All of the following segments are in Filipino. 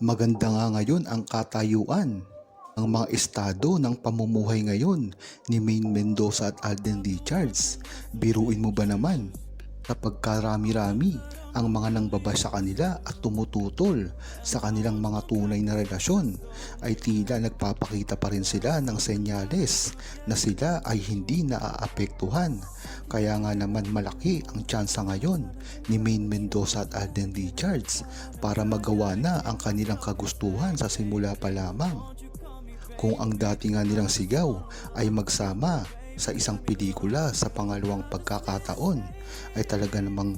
Maganda nga ngayon ang katayuan ng mga estado ng pamumuhay ngayon ni Maine Mendoza at Alden Richards. Biruin mo ba naman kapag karami-rami ang mga nangbaba sa kanila at tumututol sa kanilang mga tunay na relasyon ay tila nagpapakita pa rin sila ng senyales na sila ay hindi naaapektuhan. Kaya nga naman malaki ang tsansa ngayon ni Maine Mendoza at Alden Richards para magawa na ang kanilang kagustuhan sa simula pa lamang. Kung ang dati nga nilang sigaw ay magsama sa isang pelikula sa pangalawang pagkakataon ay talaga namang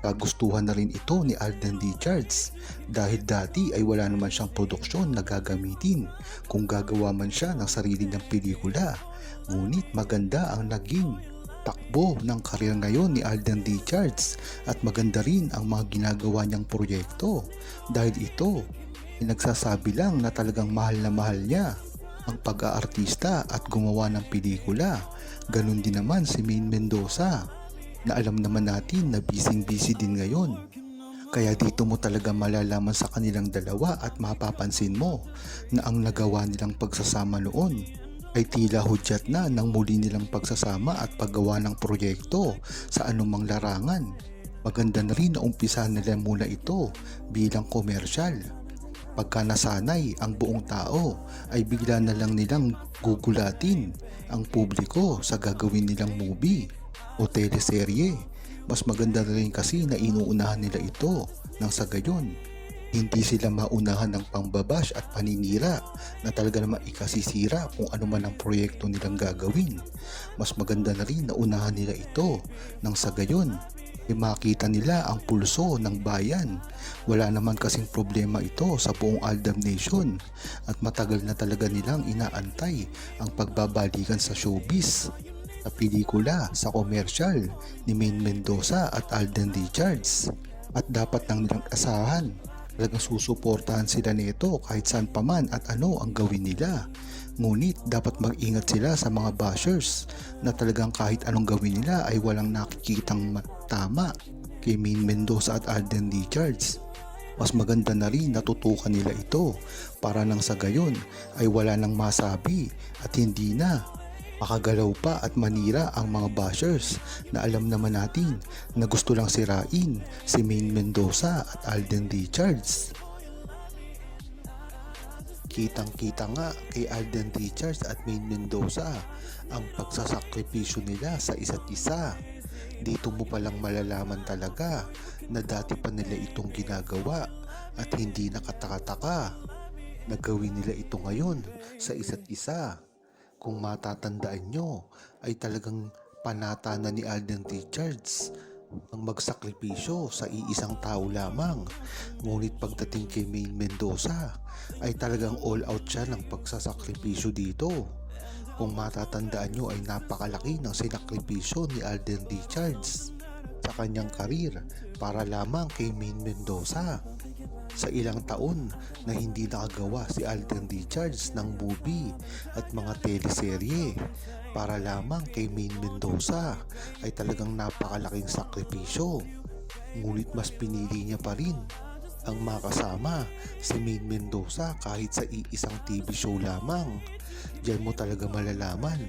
kagustuhan na rin ito ni Alden Richards dahil dati ay wala naman siyang produksyon na gagamitin kung gagawa man siya ng sarili niyang pelikula. Ngunit maganda ang naging takbo ng karir ngayon ni Alden Richards at maganda rin ang mga ginagawa niyang proyekto dahil ito ay nagsasabi lang na talagang mahal na mahal niya ang pag-aartista at gumawa ng pelikula. Ganon din naman si Maine Mendoza na alam naman natin na busy-busy din ngayon. Kaya dito mo talaga malalaman sa kanilang dalawa at mapapansin mo na ang nagawa nilang pagsasama noon ay tila hudyat na ng muli nilang pagsasama at paggawa ng proyekto sa anumang larangan. Maganda na rin na umpisa nila muna ito bilang komersyal. Pagka nasanay ang buong tao ay bigla na lang nilang gugulatin ang publiko sa gagawin nilang movie o teleserye. Mas maganda na rin kasi na inuunahan nila ito nang sa gayon. Hindi sila maunahan ng pambabash at paninira na talaga naman ikasisira kung ano man ang proyekto nilang gagawin. Mas maganda na rin na unahan nila ito nang sa gayon ay makita nila ang pulso ng bayan. Wala naman kasing problema ito sa buong Aldam Nation at matagal na talaga nilang inaantay ang pagbabalikan sa showbiz sa pelikula, sa komersyal ni Maine Mendoza at Alden Richards. At dapat nang nilang asahan, talagang susuportahan sila nito kahit saan pa man at ano ang gawin nila. Ngunit dapat mag-ingat sila sa mga bashers na talagang kahit anong gawin nila ay walang nakikitang ma- tama kay Maine Mendoza at Alden Richards. Mas maganda na rin natutukan nila ito para nang sa gayon ay wala nang masabi at hindi na makagalaw pa at manira ang mga bashers na alam naman natin na gusto lang sirain si Maine Mendoza at Alden Richards. Kitang kita nga kay Alden Richards at Maine Mendoza ang pagsasakripisyo nila sa isa't isa. Dito mo palang malalaman talaga na dati pa nila itong ginagawa at hindi nakatakataka na gawin nila ito ngayon sa isa't isa. Kung matatandaan nyo ay talagang panata na ni Alden Richards ang magsakripisyo sa iisang tao lamang. Ngunit pagdating kay Maine Mendoza ay talagang all out siya ng pagsasakripisyo dito. Kung matatandaan nyo ay napakalaki ng sinakripisyo ni Alden Richards sa kanyang karir para lamang kay Maine Mendoza. Sa ilang taon na hindi nakagawa si Alden Richards ng movie at mga teleserye para lamang kay Maine Mendoza ay talagang napakalaking sakripisyo. Ngunit mas pinili niya pa rin ang makasama si Maine Mendoza kahit sa iisang TV show lamang. Diyan mo talaga malalaman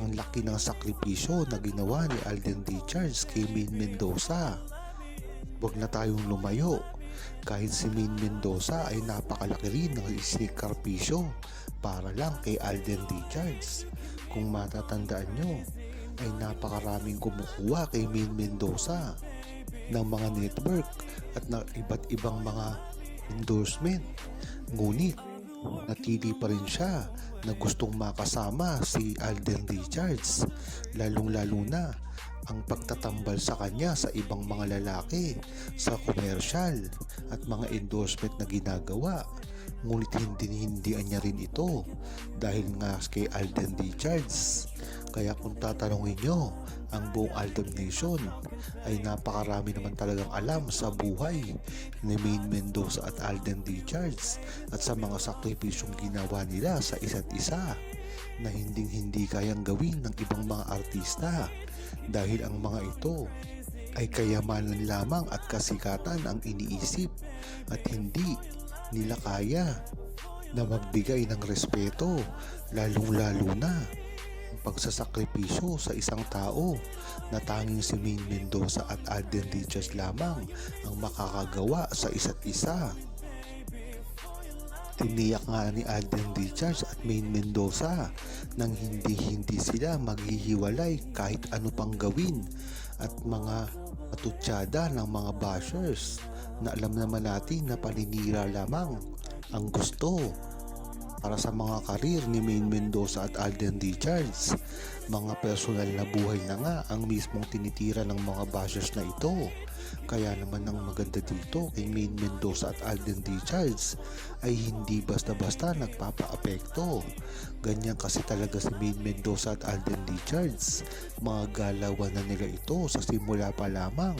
ang laki ng sakripisyo na ginawa ni Alden Richards kay Maine Mendoza. Huwag na tayong lumayo kahit si Maine Mendoza ay napakalaki rin ng isikarpisyo para lang kay Alden Richards. Kung matatandaan nyo, ay napakaraming kumukuha kay Maine Mendoza ng mga network at ng iba't ibang mga endorsement. Ngunit, natili pa rin siya na gustong makasama si Alden Richards, lalong-lalo na ang pagtatambal sa kanya sa ibang mga lalaki sa komersyal at mga endorsement na ginagawa. Ngunit hindi hindian niya rin ito dahil nga kay Alden Richards. Kaya kung tatanungin nyo, ang buong Aldam Nation ay napakarami naman talagang alam sa buhay ni Maine Mendoza at Alden Richards at sa mga sakripisyong ginawa nila sa isa't isa na hinding hindi kayang gawin ng ibang mga artista dahil ang mga ito ay kayamanan lamang at kasikatan ang iniisip at hindi nila kaya na magbigay ng respeto lalong-lalo na ang pagsasakripisyo sa isang tao na tanging si Maine Mendoza at Alden Richards lamang ang makakagawa sa isa't isa. Tiniyak nga ni Alden Richards at Maine Mendoza nang hindi-hindi sila maghihiwalay kahit ano pang gawin at mga patutsada ng mga bashers na alam naman natin na paninira lamang ang gusto para sa mga karir ni Maine Mendoza at Alden Richards. Mga personal na buhay na nga ang mismong tinitira ng mga bashers na ito. Kaya naman ang maganda dito kay Maine Mendoza at Alden Richards ay hindi basta-basta nagpapa-apekto. Ganyan kasi talaga si Maine Mendoza at Alden Richards. Mga galawan na nila ito sa simula pa lamang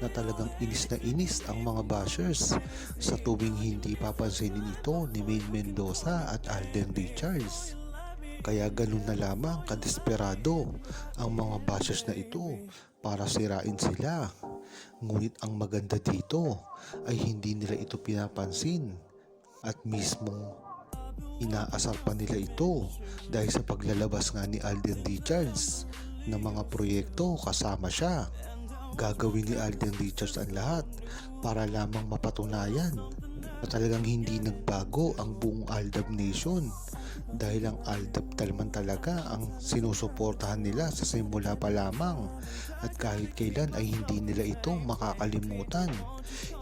na talagang inis na inis ang mga bashers sa tuwing hindi papansinin ito ni Maine Mendoza at Alden Richards. Kaya ganun na lamang kadesperado ang mga bashers na ito para sirain sila. Ngunit ang maganda dito ay hindi nila ito pinapansin at mismong inaasar pa nila ito dahil sa paglalabas nga ni Alden Richards ng mga proyekto kasama siya. Gagawin ni Alden Richards ang lahat para lamang mapatunayan na talagang hindi nagbago ang buong Aldab Nation dahil ang Aldab talaman talaga ang sinusuportahan nila sa simula pa lamang at kahit kailan ay hindi nila ito makakalimutan.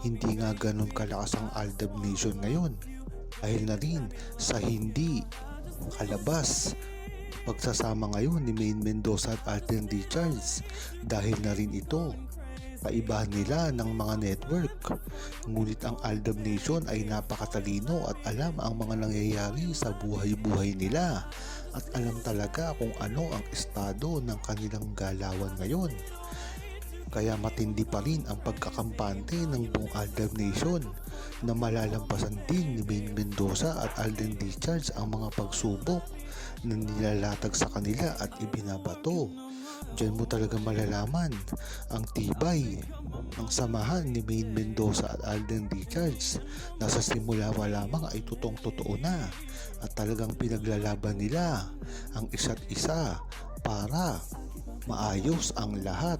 Hindi nga ganun kalakas ang Aldab Nation ngayon dahil na rin sa hindi kalabas pagsasama ngayon ni Maine Mendoza at Alden Richards dahil na rin ito kaibahan nila ng mga network. Ngunit ang Aldab Nation ay napakatalino at alam ang mga nangyayari sa buhay-buhay nila at alam talaga kung ano ang estado ng kanilang galawan ngayon. Kaya matindi pa rin ang pagkakampante ng buong Aldab Nation na malalampasan din ni Maine Mendoza at Alden Richards ang mga pagsubok na nilalatag sa kanila at ibinabato. Diyan mo talaga malalaman ang tibay ng samahan ni Maine Mendoza at Alden Richards na sa simula pa lamang ay tutong totoo na at talagang pinaglalaban nila ang isa't isa para maayos ang lahat.